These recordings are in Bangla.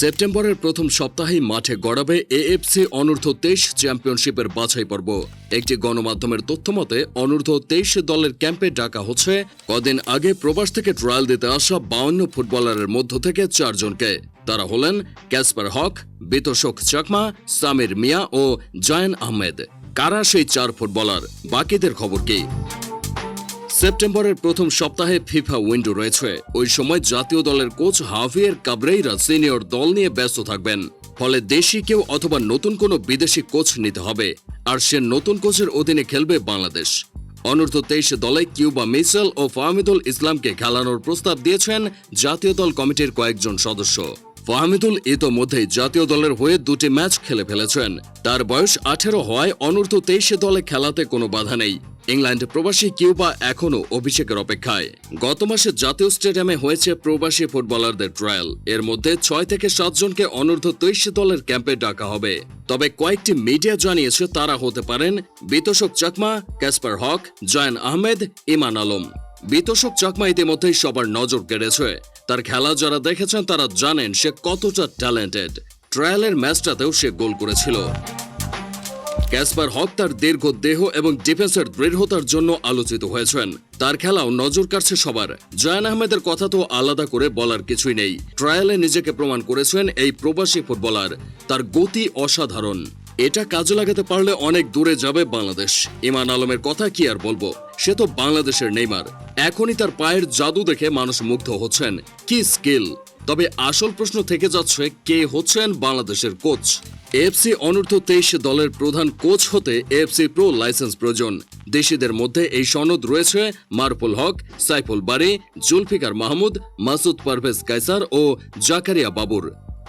সেপ্টেম্বরের প্রথম সপ্তাহেই মাঠে গড়াবে এএফসি অনূর্ধ্ব তেইশ চ্যাম্পিয়নশিপের বাছাই পর্ব। একটি গণমাধ্যমের তথ্যমতে অনূর্ধ্ব তেইশ দলের ক্যাম্পে ডাকা হচ্ছে কদিন আগে প্রবাস থেকে ট্রায়াল দিতে আসা বাউন্ন ফুটবলারের মধ্য থেকে চারজনকে। তারা হলেন ক্যাসপার হক, বিতোষক চাকমা, সামির মিয়া ও জয়ান আহমেদ। কারা সেই চার ফুটবলার? বাকিদের খবর কি? সেপ্টেম্বরের প্রথম সপ্তাহে ফিফা উইন্ডো রয়েছে। ওই সময় জাতীয় দলের কোচ হাভিয়ের কাবরেইরা সিনিয়র দল নিয়ে ব্যস্ত থাকবেন। ফলে দেশি কেউ অথবা নতুন কোনো বিদেশি কোচ নিতে হবে। আর সে নতুন কোচের অধীনে খেলবে বাংলাদেশ। অনূর্ধ্ব তেইশ দলে কিউবা মিসেল ও ফাহমিদুল ইসলামকে খেলানোর প্রস্তাব দিয়েছেন জাতীয় দল কমিটির কয়েকজন সদস্য। ফাহমিদুল ইতোমধ্যেই জাতীয় দলের হয়ে দুটি ম্যাচ খেলে ফেলেছেন। তার বয়স আঠেরো হওয়ায় অনূর্ধ্ব তেইশে দলে খেলাতে কোনো বাধা নেই। ইংল্যান্ড প্রবাসী কিউবা এখনও অভিষেকের অপেক্ষায়। গত মাসে জাতীয় স্টেডিয়ামে হয়েছে প্রবাসী ফুটবলারদের ট্রায়াল। এর মধ্যে ছয় থেকে সাতজনকে অনূর্ধ্ব তেইশ দলের ক্যাম্পে ডাকা হবে। তবে কয়েকটি মিডিয়া জানিয়েছে তারা হতে পারেন বিতোষক চাকমা, ক্যাসপার হক, জয়ান আহমেদ, ইমান আলম। বিতোষক চাকমা ইতিমধ্যেই সবার নজর কেড়েছে। তার খেলা যারা দেখেছেন তারা জানেন সে কতটা ট্যালেন্টেড ট্রায়ালের ম্যাচটাতেও সে গোল করেছিল। ক্যাসপার হক তার দীর্ঘ দেহ এবং ডিফেন্সের দৃঢ়তার জন্য আলোচিত হয়েছেন। তার খেলাও নজর কাটছে সবার। জয়ান আহমেদের কথা তো আলাদা করে বলার কিছুই নেই। ট্রায়ালে নিজেকে প্রমাণ করেছেন এই প্রবাসী ফুটবলার। তার গতি অসাধারণ। এটা কাজে লাগাতে পারলে অনেক দূরে যাবে বাংলাদেশ। ইমান আলমের কথা কি আর বলব? সে তো বাংলাদেশের নেইমার। এখনই তার পায়ের জাদু দেখে মানুষ মুগ্ধ হচ্ছেন। কি স্কিল! তবে আসল প্রশ্ন থেকে যাচ্ছে, কে হচ্ছেন বাংলাদেশের কোচ? এফসি অনূর্ধ্ব তেইশ দলের প্রধান কোচ হতে এফসি প্রো লাইসেন্স প্রয়োজন। দেশিদের মধ্যে এই সনদ রয়েছে মারফুল হক, সাইফুল বারি, জুলফিকার মাহমুদ, মাসুদ পারভেজ কাইসার ও জাকারিয়া বাবুর।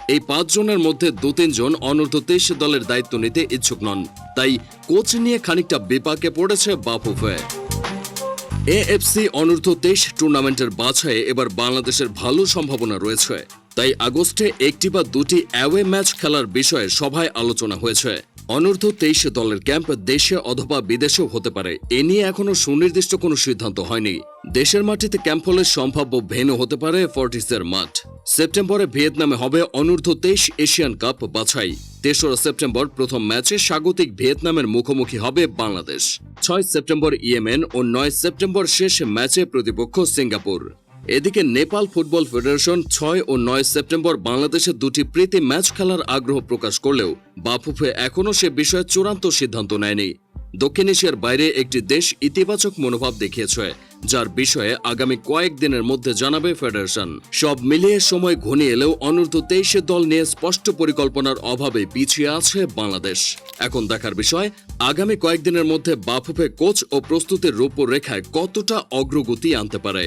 এই পাঁচজনের মধ্যে দু তিনজন অনূর্ধ্ব তেইশ দলের দায়িত্ব নিতে ইচ্ছুক নন। তাই কোচ নিয়ে খানিকটা বিপাকে পড়েছে বাফুফে। এএফসি অনূর্ধ্ব তেইশ টুর্নামেন্টের বাছাইয়ে এবার বাংলাদেশের ভালো সম্ভাবনা রয়েছে। তাই আগস্টে একটি বা দুটি অ্যাওয়ে ম্যাচ খেলার বিষয়ে সভায় আলোচনা হয়েছে। অনূর্ধ্ব তেইশ দলের ক্যাম্প দেশে অথবা বিদেশেও হতে পারে। এ নিয়ে এখনও সুনির্দিষ্ট কোনো সিদ্ধান্ত হয়নি। দেশের মাটিতে ক্যাম্প হলে সম্ভাব্য ভেন্যু হতে পারে ফর্টিসের মাঠ। সেপ্টেম্বরে ভিয়েতনামে হবে অনূর্ধ্ব তেইশ এশিয়ান কাপ বাছাই। তেসরা সেপ্টেম্বর প্রথম ম্যাচে স্বাগতিক ভিয়েতনামের মুখোমুখি হবে বাংলাদেশ। ছয় সেপ্টেম্বর ইয়েমেন ও নয় সেপ্টেম্বর শেষ ম্যাচে প্রতিপক্ষ সিঙ্গাপুর। এদিকে নেপাল ফুটবল ফেডারেশন ছয় ও নয় সেপ্টেম্বর বাংলাদেশে দুটি প্রীতি ম্যাচ খেলার আগ্রহ প্রকাশ করলেও বাফুফে এখনও সে বিষয়ে চূড়ান্ত সিদ্ধান্ত নেয়নি। দক্ষিণ এশিয়ার বাইরে একটি দেশ ইতিবাচক মনোভাব দেখিয়েছে, যার বিষয়ে আগামী কয়েক দিনের মধ্যে জানাবে ফেডারেশন। সব মিলিয়ে সময় ঘনিয়ে এলেও অনূর্ধ্ব তেইশে দল নিয়ে স্পষ্ট পরিকল্পনার অভাবে পিছিয়ে আছে বাংলাদেশ। এখন দেখার বিষয়, আগামী কয়েকদিনের মধ্যে বাফুফে কোচ ও প্রস্তুতির রূপরেখায় কতটা অগ্রগতি আনতে পারে?